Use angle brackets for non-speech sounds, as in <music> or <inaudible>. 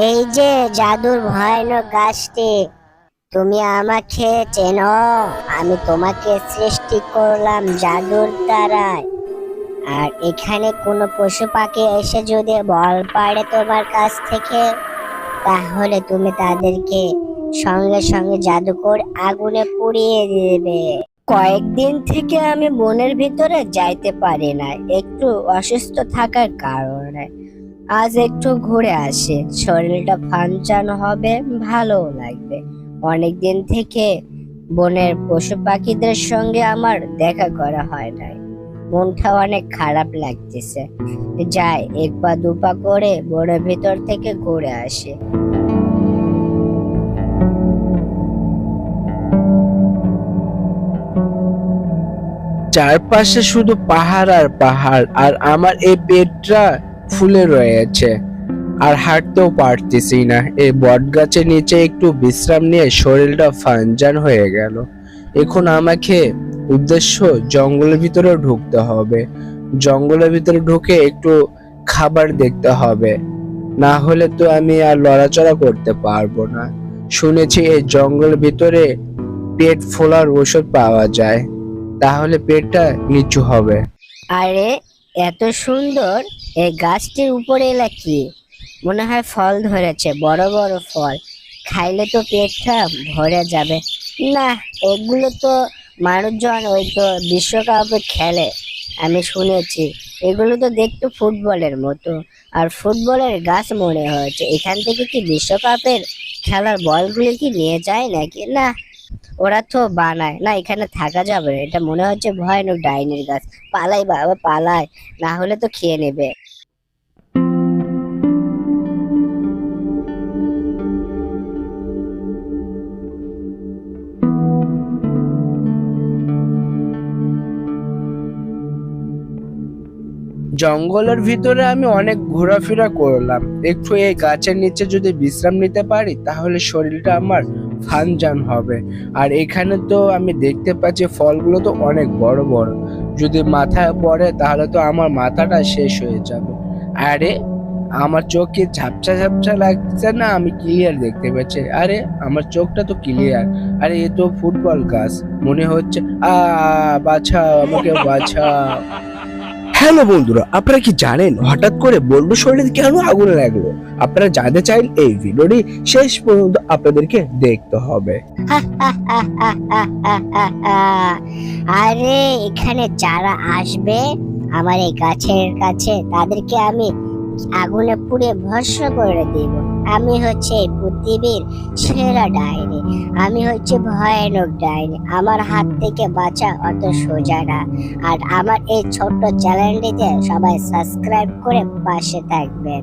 এই যে জাদুর ভয়ানক গাছটি, তুমি আমাকে চেনো। আমি তোমাকে সৃষ্টি করলাম জাদুর দ্বারায়। আর এখানে কোনো পশু পাখি এসে যদি বল পাড়ে তোমার কাছ থেকে, তাহলে তুমি তাদেরকে সঙ্গে সঙ্গে জাদুকর আগুনে পুড়িয়ে দেবে। কয়েকদিন থেকে আমি বনের ভিতরে যাইতে পারি না, একটু অসুস্থ থাকার কারণে। আজ একটু ঘুরে আসে। শরীরটা ফানচান হবে ভালো লাগবে। অনেক দিন থেকে বনের পশু পাখিদের সঙ্গে আমার দেখা করা হয় নাই। মনটা অনেক খারাপ লাগতেছে। যাই, এক পা দুপা করে বনের ভিতর থেকে ঘুরে আসে। চারপাশে শুধু পাহাড় আর পাহাড়, আর আমার এই পেটটা ফুলে রয়েছে। আর হাঁটতেও পারতেছি না। এই বট গাছের নিচে একটু বিশ্রাম নিয়ে শরীরটা ফানজান হয়ে গেল। এখন আমাকে উদ্দেশ্য জঙ্গলের ভিতরে ঢুকতে হবে। জঙ্গলের ভিতরে ঢুকে একটু খাবার দেখতে হবে। না হলে তো আমি আর লড়াচড়া করতে পারব না। শুনেছি এই জঙ্গলের ভিতরে পেট ফোলার ওষুধ পাওয়া যায়। তাহলে পেটটা নিচু হবে। আরে এত সুন্দর এই গাছটির উপরে এলা কি? মনে হয় ফল ধরেছে, বড় বড় ফল। খাইলে তো পেটটা ভরে যাবে। না, এগুলো তো মানুষজন ওই তো বিশ্বকাপে খেলে, আমি শুনেছি। এগুলো তো দেখতে ফুটবলের মতো। আর ফুটবলের গাছ মনে হয়েছে। এখান থেকে কি বিশ্বকাপের খেলার বলগুলো কি নিয়ে যায় নাকি? না ওরা তো বানায়। না, এখানে থাকা যাবে এটা মনে হচ্ছে ভয়ানক ডাইনির গাছ। পালাই বাবা, পালাই। না হলে তো খেয়ে নেবে। জঙ্গলের ভিতরে আমি অনেক ঘোরাফেরা করলাম। একটু এই গাছের নিচে যদি বিশ্রাম নিতে পারি, তাহলে শরীরটা আমার ফানজান হবে। আর এখানে তো আমি দেখতে পাচ্ছি ফলগুলো তো অনেক বড় বড়। যদি মাথায় পড়ে, তাহলে তো আমার মাথাটা শেষ হয়ে যাবে। আরে, আমার চোখে ঝাপসা ঝাপসা লাগছে না? আমি ক্লিয়ার দেখতে পাচ্ছি। আরে, আমার চোখটা তো ক্লিয়ার আরে, এ তো ফুটবল গাছ। মনে হচ্ছে, আ বাছা আমাকে বাছা হ্যালো বন্ধুরা, আপনারা কি জানেন হঠাৎ করে বন্ধু শরীরে কেন আগুন লাগল? আপনারা জানতে চাইলে এই ভিডিওটি শেষ পর্যন্ত আপনাদেরকে দেখতে হবে। <laughs> আরে, এখানে যারা আসবে, আমার এই গাছের কাছে, তাদেরকে আমি আগুনে পুড়ে ভস্ম করে দিব। আমি হচ্ছে এই পৃথিবীর সেরা ডাইনি। আমি হচ্ছে ভয়ানক ডাইনি। আমার হাত থেকে বাঁচা অত সোজা না। আর আমার এই ছোট্ট চ্যানেলটিতে সবাই সাবস্ক্রাইব করে পাশে থাকবেন।